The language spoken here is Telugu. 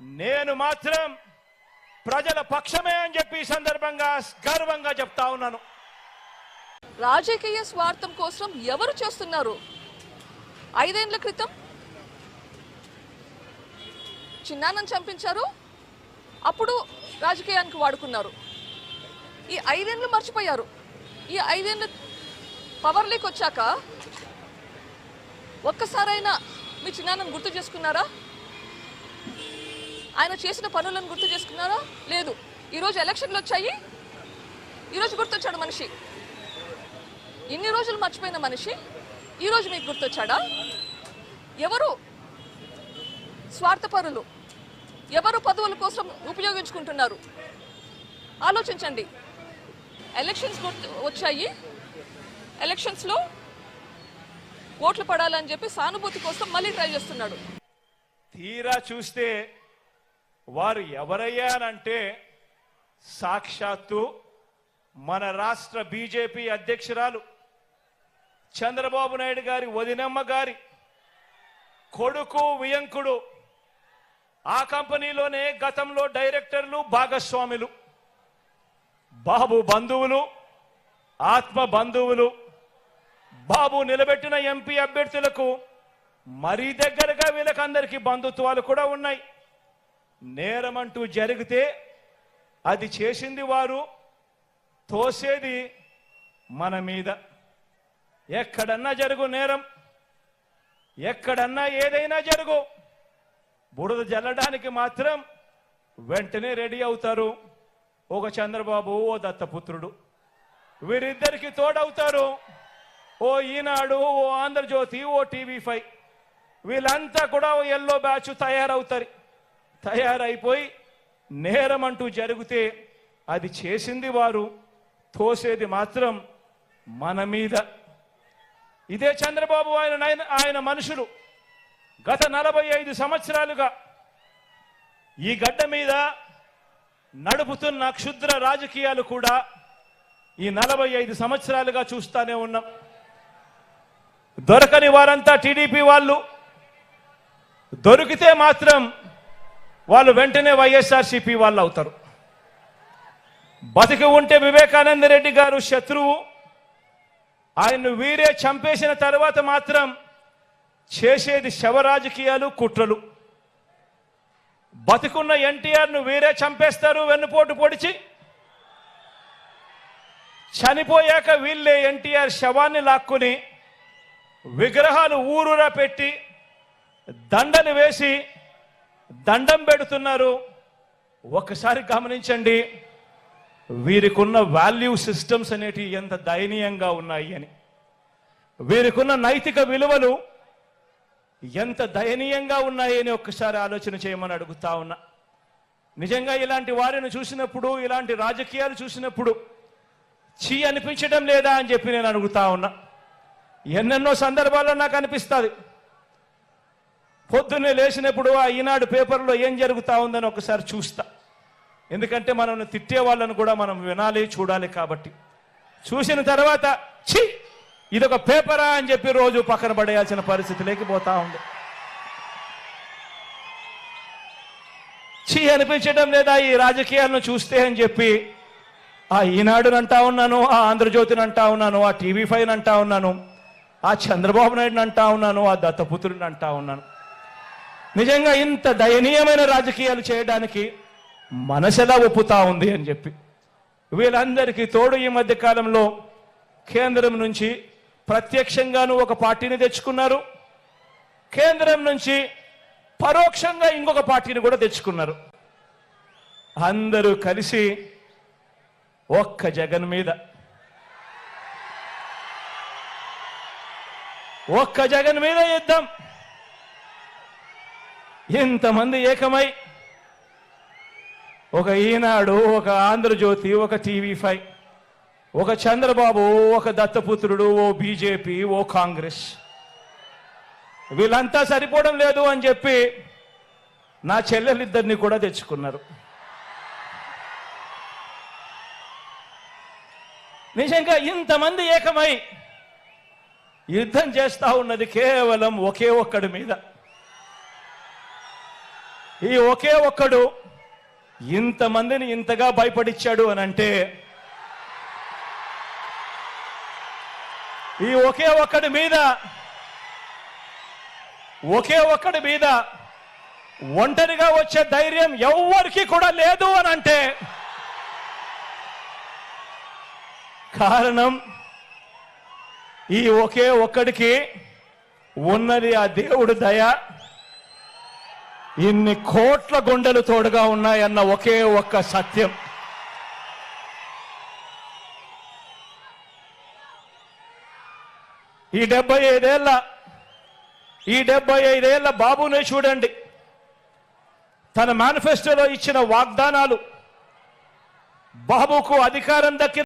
నేను మాత్రం ప్రజల పక్షమే అని చెప్పి ఈ సందర్భంగా గర్వంగా చెప్తా ఉన్నాను. రాజకీయ స్వార్థం కోసం ఎవరు చేస్తున్నారు? ఐదేండ్ల క్రితం చిన్నాన్నం చంపించారు. అప్పుడు రాజకీయానికి వాడుకున్నారు. ఈ ఐదేండ్లు మర్చిపోయారు. ఈ ఐదేండ్లు పవర్లోకి వచ్చాక ఒక్కసారైనా మీ చిన్నాన్నం గుర్తు చేసుకున్నారా? ఆయన చేసిన పనులను గుర్తు చేసుకున్నారా? లేదు. ఈరోజు ఎలక్షన్లు వచ్చాయి. ఈరోజు గుర్తొచ్చాడు మనిషి. ఇన్ని రోజులు మర్చిపోయిన మనిషి ఈరోజు మీకు గుర్తొచ్చాడా? ఎవరు స్వార్థపరులు? ఎవరు పదవుల కోసం ఉపయోగించుకుంటున్నారు? ఆలోచించండి. ఎలక్షన్స్ గుర్తు వచ్చాయి. ఎలక్షన్స్లో ఓట్లు పడాలని చెప్పి సానుభూతి కోసం మళ్ళీ ట్రై చేస్తున్నాడు. తీరా చూస్తే వారు ఎవరయ్యానంటే సాక్షాత్తు మన రాష్ట్ర బీజేపీ అధ్యక్షురాలు చంద్రబాబు నాయుడు గారి వదినమ్మ గారి కొడుకు వియంకుడు. ఆ కంపెనీలోనే గతంలో డైరెక్టర్లు భాగస్వాములు బాబు బంధువులు ఆత్మ బంధువులు. బాబు నిలబెట్టిన ఎంపీ అభ్యర్థులకు మరీ దగ్గరగా వీళ్ళకందరికీ బంధుత్వాలు కూడా ఉన్నాయి. నేరం అంటూ జరిగితే అది చేసింది వారు తోసేది మన మీద. ఎక్కడన్నా జరుగు నేరం ఎక్కడన్నా ఏదైనా జరుగు. బురద జల్లడానికి మాత్రం వెంటనే రెడీ అవుతారు. ఒక చంద్రబాబు ఓ దత్తపుత్రుడు. వీరిద్దరికి తోడవుతారు. ఓ ఈనాడు ఓ ఆంధ్రజ్యోతి ఓ టీవీ ఫైవ్. వీళ్ళంతా కూడా ఎల్లో బ్యాచ్ తయారవుతారు. తయారైపోయి నేరం అంటూ జరిగితే అది చేసింది వారు తోసేది మాత్రం మన మీద. ఇదే చంద్రబాబు ఆయన ఆయన మనుషులు గత నలభై ఐదు సంవత్సరాలుగా ఈ గడ్డ మీద నడుపుతున్న క్షుద్ర రాజకీయాలు కూడా ఈ నలభై ఐదు సంవత్సరాలుగా చూస్తానే ఉన్నాం. దొరకని వారంతా టీడీపీ వాళ్ళు దొరికితే మాత్రం వాళ్ళు వెంటనే వైఎస్ఆర్సీపీ వాళ్ళు అవుతారు. బతికి ఉంటే వివేకానంద రెడ్డి గారు శత్రువు. ఆయన్ను వీరే చంపేసిన తర్వాత మాత్రం చేసేది శవ రాజకీయాలు కుట్రలు. బతికున్న ఎన్టీఆర్ను వీరే చంపేస్తారు వెన్నుపోటు పొడిచి. చనిపోయాక వీళ్ళే ఎన్టీఆర్ శవాన్ని లాక్కుని విగ్రహాలు ఊరూరా పెట్టి దండలు వేసి దండం పెడుతున్నారు. ఒక్కసారి గమనించండి వీరికున్న వాల్యూ సిస్టమ్స్ అనేటివి ఎంత దయనీయంగా ఉన్నాయి అని. వీరికున్న నైతిక విలువలు ఎంత దయనీయంగా ఉన్నాయి అని ఒక్కసారి ఆలోచన చేయమని అడుగుతా ఉన్నా. నిజంగా ఇలాంటి వారిని చూసినప్పుడు ఇలాంటి రాజకీయాలు చూసినప్పుడు చీ అనిపించడం లేదా అని చెప్పి నేను అడుగుతా ఉన్నా. ఎన్నెన్నో సందర్భాల్లో నాకు అనిపిస్తుంది. పొద్దున్నే లేచినప్పుడు ఆ ఈనాడు పేపర్లో ఏం జరుగుతూ ఉందని ఒకసారి చూస్తా. ఎందుకంటే మనల్ని తిట్టే వాళ్ళను కూడా మనం వినాలి చూడాలి కాబట్టి. చూసిన తర్వాత ఛీ! ఇదొక పేపరా అని చెప్పి రోజు పక్కన పడేయాల్సిన పరిస్థితి లేకపోతా ఉంది. ఛీ! అనిపించడం లేదా ఈ రాజకీయాలను చూస్తే అని చెప్పి ఆ ఈనాడుని అంటా ఉన్నాను ఆ ఆంధ్రజ్యోతిని అంటా ఉన్నాను ఆ టీవీ ఫైవ్ అంటా ఉన్నాను ఆ చంద్రబాబు నాయుడుని అంటా ఉన్నాను ఆ దత్తపుత్రుని అంటా ఉన్నాను. నిజంగా ఇంత దయనీయమైన రాజకీయాలు చేయడానికి మనసెలా ఒప్పుతా ఉంది అని చెప్పి. వీళ్ళందరికీ తోడు ఈ మధ్య కాలంలో కేంద్రం నుంచి ప్రత్యక్షంగాను ఒక పార్టీని తెచ్చుకున్నారు. కేంద్రం నుంచి పరోక్షంగా ఇంకొక పార్టీని కూడా తెచ్చుకున్నారు. అందరూ కలిసి ఒక్క జగన్ మీద. ఒక్క జగన్ మీద యుద్ధం. ఇంతమంది ఏకమై ఒక ఈనాడు ఒక ఆంధ్రజ్యోతి ఒక టీవీ ఫైవ్ ఒక చంద్రబాబు ఒక దత్తపుత్రుడు ఓ బీజేపీ ఓ కాంగ్రెస్. వీళ్ళంతా సరిపోవడం లేదు అని చెప్పి నా చెల్లెలిద్దరిని కూడా తెచ్చుకున్నారు. నిజంగా ఇంతమంది ఏకమై యుద్ధం చేస్తా ఉన్నది కేవలం ఒకే ఒక్కడి మీద. ఈ ఒకే ఒక్కడు ఇంతమందిని ఇంతగా భయపడిచ్చాడు అని అంటే ఈ ఒకే ఒక్కడి మీద ఒకే ఒక్కడి మీద ఒంటరిగా వచ్చే ధైర్యం ఎవ్వరికి కూడా లేదు అని అంటే కారణం ఈ ఒకే ఒక్కడికి ఉన్నది ఆ దేవుడు దయ. ఇన్ని కోట్ల గుండెలు తోడుగా ఉన్నాయన్న ఒకే ఒక్క సత్యం. ఈ డెబ్బై ఐదేళ్ళ ఈ డెబ్బై ఐదేళ్ళ బాబునే చూడండి. తన మేనిఫెస్టోలో ఇచ్చిన వాగ్దానాలు బాబుకు అధికారం దక్కి